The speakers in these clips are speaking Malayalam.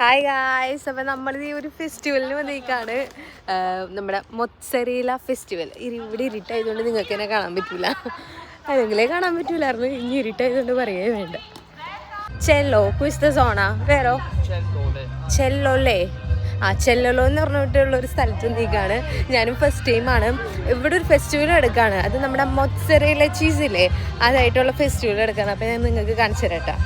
ഹായ് ഗായ്സ് അപ്പം നമ്മൾ ഈ ഒരു ഫെസ്റ്റിവലിന് വന്നേക്കാണ്. നമ്മുടെ മൊത്സരയില ഫെസ്റ്റിവൽ ഇവിടെ ഇരുട്ടായതുകൊണ്ട് നിങ്ങൾക്ക് തന്നെ കാണാൻ പറ്റില്ല അല്ലെങ്കിലേ കാണാൻ പറ്റൂലായിരുന്നു. ഇനി ഇരുട്ടായതുകൊണ്ട് പറയേ വേണ്ട. ചെല്ലോ കുസ്ത സോണ വേറോ? ചെല്ലോ അല്ലേ ആ ചെല്ലോ എന്ന് പറഞ്ഞിട്ടുള്ള ഒരു സ്ഥലത്ത് നീക്കാണ് ഞാനും ഫസ്റ്റ് ടൈമാണ് ഇവിടെ ഒരു ഫെസ്റ്റിവൽ എടുക്കുകയാണ് അത് നമ്മുടെ മൊത്സരയിലെ ചീസില്ലേ അതായിട്ടുള്ള ഫെസ്റ്റിവൽ എടുക്കുകയാണ് അപ്പം ഞാൻ നിങ്ങൾക്ക് കാണിച്ചു തരട്ടാ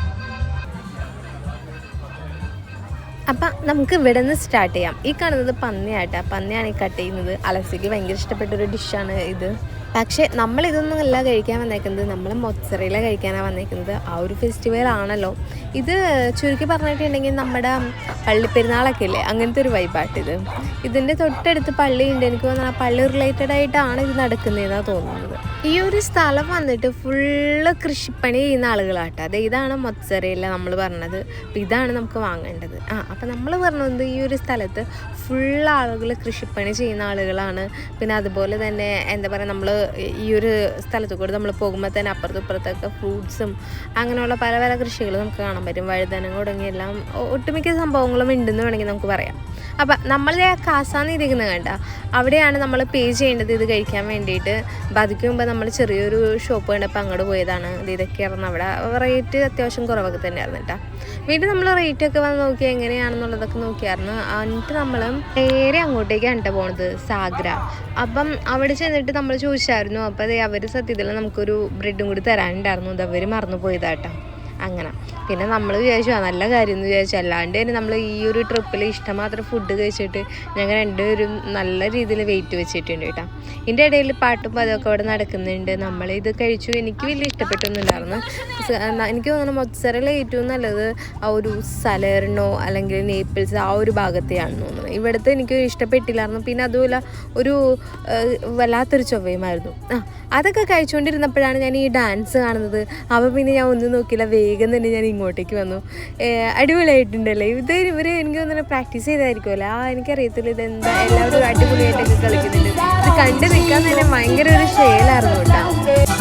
അപ്പം നമുക്ക് ഇവിടെ നിന്ന് സ്റ്റാർട്ട് ചെയ്യാം. ഈ കാണുന്നത് പന്നിയാട്ട പന്നിയാണ് ഈ കട്ട് ചെയ്യുന്നത്. അലക്സിക്ക് ഭയങ്കര ഇഷ്ടപ്പെട്ട ഒരു ഡിഷാണ് ഇത്. പക്ഷേ നമ്മൾ ഇതൊന്നും അല്ല കഴിക്കാൻ വന്നേക്കുന്നത്. നമ്മൾ മൊച്ചറയില കഴിക്കാനാണ് വന്നേക്കുന്നത്. ആ ഒരു ഫെസ്റ്റിവൽ ആണല്ലോ. ഇത് ചുരുക്കി പറഞ്ഞിട്ടുണ്ടെങ്കിൽ നമ്മുടെ പള്ളിപ്പെരുന്നാളൊക്കെ ഇല്ലേ? അങ്ങനത്തെ ഒരു വൈബാട്ടിത് ഇതിന്റെ തൊട്ടടുത്ത് പള്ളിയുണ്ട് എനിക്ക് തോന്നുന്നു ആ പള്ളി റിലേറ്റഡ് ആയിട്ടാണ് ഇത് നടക്കുന്നതെന്നാണ് തോന്നുന്നത്. ഈ ഒരു സ്ഥലം വന്നിട്ട് ഫുള്ള് കൃഷിപ്പണി ചെയ്യുന്ന ആളുകളാട്ടോ. അതെ ഇതാണ് മൊച്ചറയില നമ്മൾ പറഞ്ഞത്. അപ്പം ഇതാണ് നമുക്ക് വാങ്ങേണ്ടത്. ആ അപ്പം നമ്മൾ പറഞ്ഞത് ഈ ഒരു സ്ഥലത്ത് ഫുൾ ആളുകൾ കൃഷിപ്പണി ചെയ്യുന്ന ആളുകളാണ്. പിന്നെ അതുപോലെ തന്നെ എന്താ പറയുക നമ്മൾ ഈ ഒരു സ്ഥലത്ത് കൂടെ നമ്മൾ പോകുമ്പോൾ തന്നെ അപ്പുറത്തും ഇപ്പുറത്തൊക്കെ ഫ്രൂട്ട്സും അങ്ങനെയുള്ള പല പല കൃഷികൾ നമുക്ക് കാണാൻ പറ്റും. വഴുതനം തുടങ്ങി എല്ലാം ഒട്ടുമിക്ക സംഭവങ്ങളും ഉണ്ടെന്ന് വേണമെങ്കിൽ നമുക്ക് പറയാം. അപ്പം നമ്മൾ കാസാന്ന് ഇരിക്കുന്നത് കണ്ട. അവിടെയാണ് നമ്മൾ പേ ചെയ്യേണ്ടത് ഇത് കഴിക്കാൻ വേണ്ടിയിട്ട്. ബാധിക്കുമ്പോൾ നമ്മൾ ചെറിയൊരു ഷോപ്പ് കണ്ടപ്പോൾ അങ്ങോട്ട് പോയതാണ്. ഇത് ഇതൊക്കെയായിരുന്നു അവിടെ റേറ്റ് അത്യാവശ്യം കുറവൊക്കെ തന്നെയായിരുന്നു കേട്ടോ വീണ്ടും നമ്മൾ റേറ്റ് ഒക്കെ വന്ന് നോക്കി എങ്ങനെയാണെന്നുള്ളതൊക്കെ നോക്കിയായിരുന്നു. എന്നിട്ട് നമ്മൾ നേരെ അങ്ങോട്ടേക്കാണ് കേട്ടോ പോണത് സാഗ്ര. അപ്പം അവിടെ ചെന്നിട്ട് നമ്മൾ ചോദിച്ചായിരുന്നു. അപ്പോൾ അതെ അവർ സത്യത്തിൽ നമുക്കൊരു ബ്രെഡും കൂടി തരാനുണ്ടായിരുന്നു. അത് അവർ മറന്നു പോയതാട്ടോ അങ്ങനെ. പിന്നെ നമ്മൾ വിചാരിച്ചു നല്ല കാര്യം എന്ന് വിചാരിച്ചു. അല്ലാണ്ട് തന്നെ നമ്മൾ ഈ ഒരു ട്രിപ്പിൽ ഇഷ്ടമാത്രം ഫുഡ് കഴിച്ചിട്ട് ഞങ്ങൾ രണ്ടുപേരും നല്ല രീതിയിൽ വെയിറ്റ് വെച്ചിട്ടുണ്ട് കേട്ടോ. ഇതിന്റെ ഇടയിൽ പാട്ടും പതൊക്കെ അവിടെ നടക്കുന്നുണ്ട്. നമ്മൾ ഇത് കഴിച്ചു. എനിക്ക് വലിയ ഇഷ്ടപ്പെട്ടൊന്നുമില്ലായിരുന്നു. എനിക്ക് തോന്നുന്നു മൊത്തസറിൽ ഏറ്റവും നല്ലത് ആ ഒരു സലേറിനോ അല്ലെങ്കിൽ നേപ്പിൾസ് ആ ഒരു ഭാഗത്തെയാണ് തോന്നുന്നത് ഇവിടുത്തെ എനിക്ക് ഇഷ്ടപ്പെട്ടില്ലായിരുന്നു. പിന്നെ അതുപോലെ ഒരു വല്ലാത്തൊരു ചൊവ്വയുമായിരുന്നു. അതൊക്കെ കഴിച്ചുകൊണ്ടിരുന്നപ്പോഴാണ് ഞാൻ ഈ ഡാൻസ് കാണുന്നത്. അപ്പോൾ പിന്നെ ഞാൻ ഒന്നും നോക്കിയില്ല. വേഗം തന്നെ ഞാൻ ഇങ്ങോട്ടേക്ക് വന്നു. അടിപൊളിയായിട്ടുണ്ടല്ലേ? ഇത് ഇവർ എനിക്ക് തോന്നുന്നു പ്രാക്ടീസ് ചെയ്തായിരിക്കുമല്ലോ? ആ എനിക്കറിയത്തില്ല ഇതെന്താ? എല്ലാവരും അടിപൊളിയായിട്ടൊക്കെ കളിക്കുന്നുണ്ട്. ഇത് കണ്ടു നിൽക്കാൻ തന്നെ ഭയങ്കര ഒരു ഷെയിലായിരുന്നു കേട്ടോ.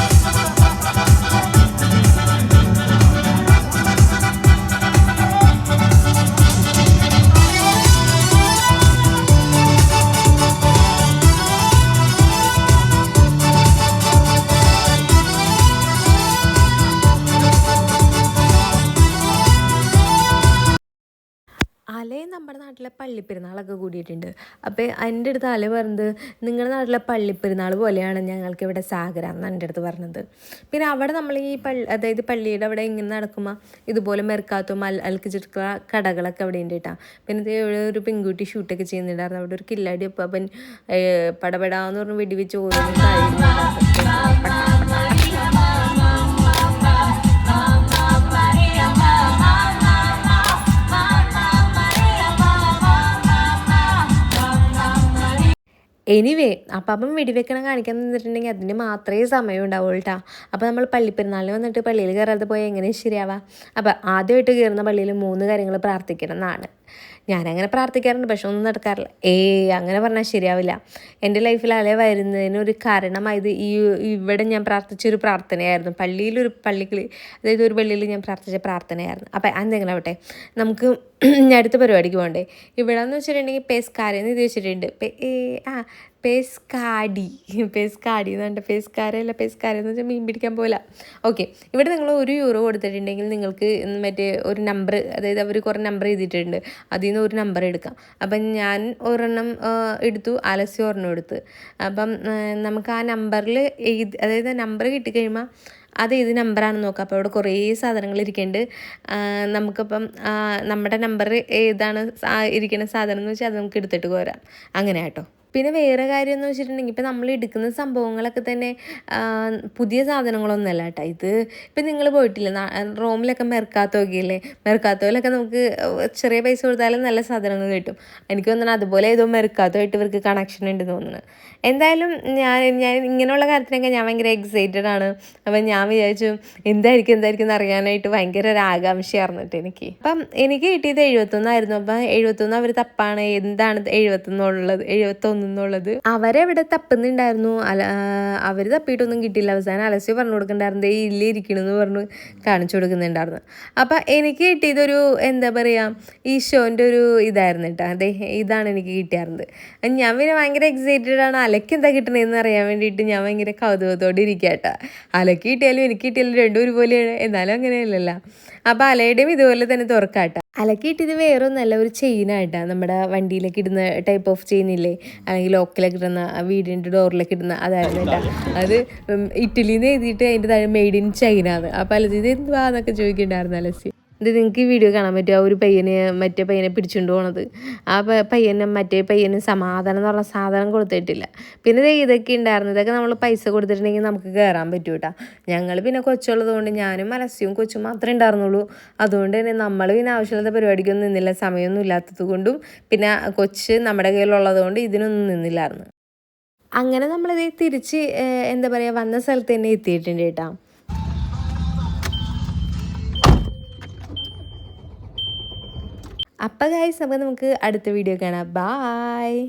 നമ്മുടെ നാട്ടിലെ പള്ളിപ്പെരുന്നാളൊക്കെ കൂടിയിട്ടുണ്ട്. അപ്പോൾ എന്റെ അടുത്ത് അല പറഞ്ഞത് നിങ്ങളുടെ നാട്ടിലെ പള്ളിപ്പെരുന്നാൾ പോലെയാണ് ഞങ്ങൾക്ക് ഇവിടെ സാഗര എന്നാണ് എന്റെ അടുത്ത് പറഞ്ഞത്. പിന്നെ അവിടെ നമ്മൾ ഈ പള്ളി അതായത് പള്ളിയുടെ അവിടെ ഇങ്ങനെ നടക്കുമ്പോൾ ഇതുപോലെ മെർക്കാത്തും അൽ അൽക്കിച്ചിട്ടുള്ള കടകളൊക്കെ അവിടെ ഉണ്ട് കേട്ടോ പിന്നെ ഇവിടെ ഒരു പെൺകുട്ടി ഷൂട്ടൊക്കെ ചെയ്യുന്നുണ്ടായിരുന്നു. അവിടെ ഒരു കില്ലാടി അപ്പം പടപടാന്ന് പറഞ്ഞ് വെടിവെച്ച് ഓരോന്നും എനിവേ അപ്പം അപ്പം വെടിവെക്കണം കാണിക്കാൻ നിന്നിട്ടുണ്ടെങ്കിൽ അതിന് മാത്രമേ സമയം ഉണ്ടാവുള്ളൂ കേട്ടോ അപ്പോൾ നമ്മൾ പള്ളിപ്പെരുന്നാളിന് വന്നിട്ട് പള്ളിയിൽ കയറാതെ പോയാൽ എങ്ങനെ ശരിയാവാ? അപ്പം ആദ്യമായിട്ട് കയറുന്ന പള്ളിയിൽ മൂന്ന് കാര്യങ്ങൾ പ്രാർത്ഥിക്കണം എന്നാണ്. ഞാനങ്ങനെ പ്രാർത്ഥിക്കാറുണ്ട് പക്ഷെ ഒന്നും നടക്കാറില്ല. ഏയ് അങ്ങനെ പറഞ്ഞാൽ ശരിയാവില്ല. എന്റെ ലൈഫിൽ അലേ വരുന്നതിന് ഒരു കാരണമായത് ഈ ഇവിടെ ഞാൻ പ്രാർത്ഥിച്ചൊരു പ്രാർത്ഥനയായിരുന്നു. പള്ളിയിലൊരു പള്ളിക്ക് അതായത് ഒരു പള്ളിയിൽ ഞാൻ പ്രാർത്ഥിച്ച പ്രാർത്ഥനയായിരുന്നു. അപ്പം എന്തെങ്കിലും ആവട്ടെ നമുക്ക് അടുത്ത പരിപാടിക്ക് പോകണ്ടേ. ഇവിടെ എന്ന് വെച്ചിട്ടുണ്ടെങ്കിൽ പേസ്കാരെന്ന് ഇത് വെച്ചിട്ടുണ്ട്. ഏ, ആ പേസ്കാടി. പേസ്കാടി എന്ന് പറഞ്ഞാൽ പേസ്കാരല്ല പേസ്കാര എന്ന് വെച്ചാൽ മീൻ പിടിക്കാൻ പോല ഓക്കെ ഇവിടെ നിങ്ങൾ ഒരു യൂറോ കൊടുത്തിട്ടുണ്ടെങ്കിൽ നിങ്ങൾക്ക് മറ്റേ ഒരു നമ്പർ അതായത് അവർ കുറേ നമ്പർ ചെയ്തിട്ടുണ്ട് അതിൽ നിന്ന് ഒരു നമ്പർ എടുക്കാം. അപ്പം ഞാൻ ഒരെണ്ണം എടുത്തു. അലസ്യ ഒരെണ്ണം എടുത്ത്. അപ്പം നമുക്ക് ആ നമ്പറിൽ എഴുതി അതായത് നമ്പർ കിട്ടിക്കഴിയുമ്പോൾ അത് ഏത് നമ്പറാണെന്ന് നോക്കാം. അപ്പോൾ അവിടെ കുറേ സാധനങ്ങൾ ഇരിക്കുന്നുണ്ട്. നമുക്കിപ്പം നമ്മുടെ നമ്പർ ഏതാണ് ഇരിക്കുന്ന സാധനം എന്ന് വെച്ചാൽ അത് നമുക്ക് എടുത്തിട്ട് പോരാം. അങ്ങനെ കേട്ടോ പിന്നെ വേറെ കാര്യം എന്ന് വെച്ചിട്ടുണ്ടെങ്കിൽ ഇപ്പം നമ്മൾ എടുക്കുന്ന സംഭവങ്ങളൊക്കെ തന്നെ പുതിയ സാധനങ്ങളൊന്നുമല്ല കേട്ടോ. ഇത് ഇപ്പം നിങ്ങൾ പോയിട്ടില്ല? റോമിലൊക്കെ മെർക്കാത്തോക്കെ ഇല്ലേ മെർക്കാത്തോയിലൊക്കെ നമുക്ക് ചെറിയ പൈസ കൊടുത്താലും നല്ല സാധനങ്ങൾ കിട്ടും. എനിക്ക് തോന്നുന്നു അതുപോലെ ഏതോ മെർക്കാത്തോ ആയിട്ട് ഇവർക്ക് കണക്ഷൻ ഉണ്ട് തോന്നുന്നു. എന്തായാലും ഞാൻ ഞാൻ ഇങ്ങനെയുള്ള കാര്യത്തിനൊക്കെ ഞാൻ ഭയങ്കര എക്സൈറ്റഡ് ആണ്. അപ്പം ഞാൻ വിചാരിച്ചു എന്തായിരിക്കും എന്തായിരിക്കും എന്ന് അറിയാനായിട്ട് ഭയങ്കര ഒരു ആകാംക്ഷയായിരുന്നു കേട്ടോ എനിക്ക്. അപ്പം എനിക്ക് കിട്ടിയത് എഴുപത്തൊന്നായിരുന്നു. അപ്പം എഴുപത്തൊന്ന് അവർ തപ്പാണ്. എന്താണ് എഴുപത്തൊന്നുള്ളത് എഴുപത്തൊന്ന് തോന്നുന്നുള്ളത് അവരെവിടെ തപ്പുന്നുണ്ടായിരുന്നു. അല അവർ തപ്പിയിട്ടൊന്നും കിട്ടിയില്ല. അവസാനം അലസ്യ പറഞ്ഞു കൊടുക്കണ്ടായിരുന്നു. ഇല്ലേ ഇല്ല ഇരിക്കണമെന്ന് പറഞ്ഞു കാണിച്ചു കൊടുക്കുന്നുണ്ടായിരുന്നു. അപ്പം എനിക്ക് കിട്ടിയതൊരു എന്താ പറയുക ഈശോന്റെ ഒരു ഇതായിരുന്നു കേട്ടോ. അതെ ഇതാണ് എനിക്ക് കിട്ടിയായിരുന്നത് ഞാൻ പിന്നെ ഭയങ്കര എക്സൈറ്റഡ് ആണ്. അലക്ക് എന്താ കിട്ടണതെന്ന് അറിയാൻ വേണ്ടിയിട്ട് ഞാൻ ഭയങ്കര കൗതുകത്തോടെ ഇരിക്കുക കേട്ടോ. അലക്ക് കിട്ടിയാലും എനിക്ക് കിട്ടിയാലും രണ്ടും ഒരുപോലെയാണ്. എന്നാലും അങ്ങനെയല്ലല്ലോ. അപ്പോൾ അലയുടെയും ഇതുപോലെ തന്നെ തുറക്കാട്ടോ അലക്ക് കിട്ടിയത് വേറെ ഒന്നല്ല ഒരു ചെയിനായിട്ടാണ് നമ്മുടെ വണ്ടിയിലേക്ക് ഇടുന്ന ടൈപ്പ് ഓഫ് ചെയിൻ ഇല്ലേ? അല്ലെങ്കിൽ ലോക്കിലൊക്കെ ഇടുന്ന വീടിന്റെ ഡോറിലൊക്കെ ഇടുന്ന അതായിരുന്നു അത് ഇറ്റലിന്ന് എഴുതിയിട്ട് അതിന്റെ താഴെ മെയ്ഡ് ഇൻ ചൈന ആണ്. അപ്പോൾ അലസി ഇത് എന്തുവാന്നൊക്കെ ചോദിക്കുന്നുണ്ടായിരുന്നു അലസി ഇത് നിങ്ങൾക്ക് ഈ വീഡിയോ കാണാൻ പറ്റും ആ ഒരു പയ്യനെ മറ്റേ പയ്യനെ പിടിച്ചുകൊണ്ട് പോണത്. ആ പയ്യനെ മറ്റേ പയ്യന് സമാധാനം എന്ന് പറഞ്ഞ സാധനം കൊടുത്തിട്ടില്ല. പിന്നെ ഇതൊക്കെ ഉണ്ടായിരുന്നു ഇതൊക്കെ നമ്മൾ പൈസ കൊടുത്തിട്ടുണ്ടെങ്കിൽ നമുക്ക് കയറാൻ പറ്റും കേട്ടോ ഞങ്ങൾ പിന്നെ കൊച്ചുള്ളതുകൊണ്ട് ഞാനും മനസ്സിയും കൊച്ചും മാത്രമേ ഉണ്ടായിരുന്നുള്ളൂ അതുകൊണ്ട് തന്നെ നമ്മൾ പിന്നെ ആവശ്യമില്ലാത്ത പരിപാടിക്കൊന്നും നിന്നില്ല. സമയമൊന്നും ഇല്ലാത്തത് കൊണ്ടും പിന്നെ കൊച്ച് നമ്മുടെ കയ്യിലുള്ളത് കൊണ്ട് ഇതിനൊന്നും നിന്നില്ലായിരുന്നു. അങ്ങനെ നമ്മളിത് തിരിച്ച് എന്താ പറയുക വന്ന സ്ഥലത്ത് തന്നെ എത്തിയിട്ടുണ്ട് കേട്ടോ അപ്പം ഗൈസ് അപ്പോൾ നമുക്ക് അടുത്ത വീഡിയോ കാണാം. ബായ്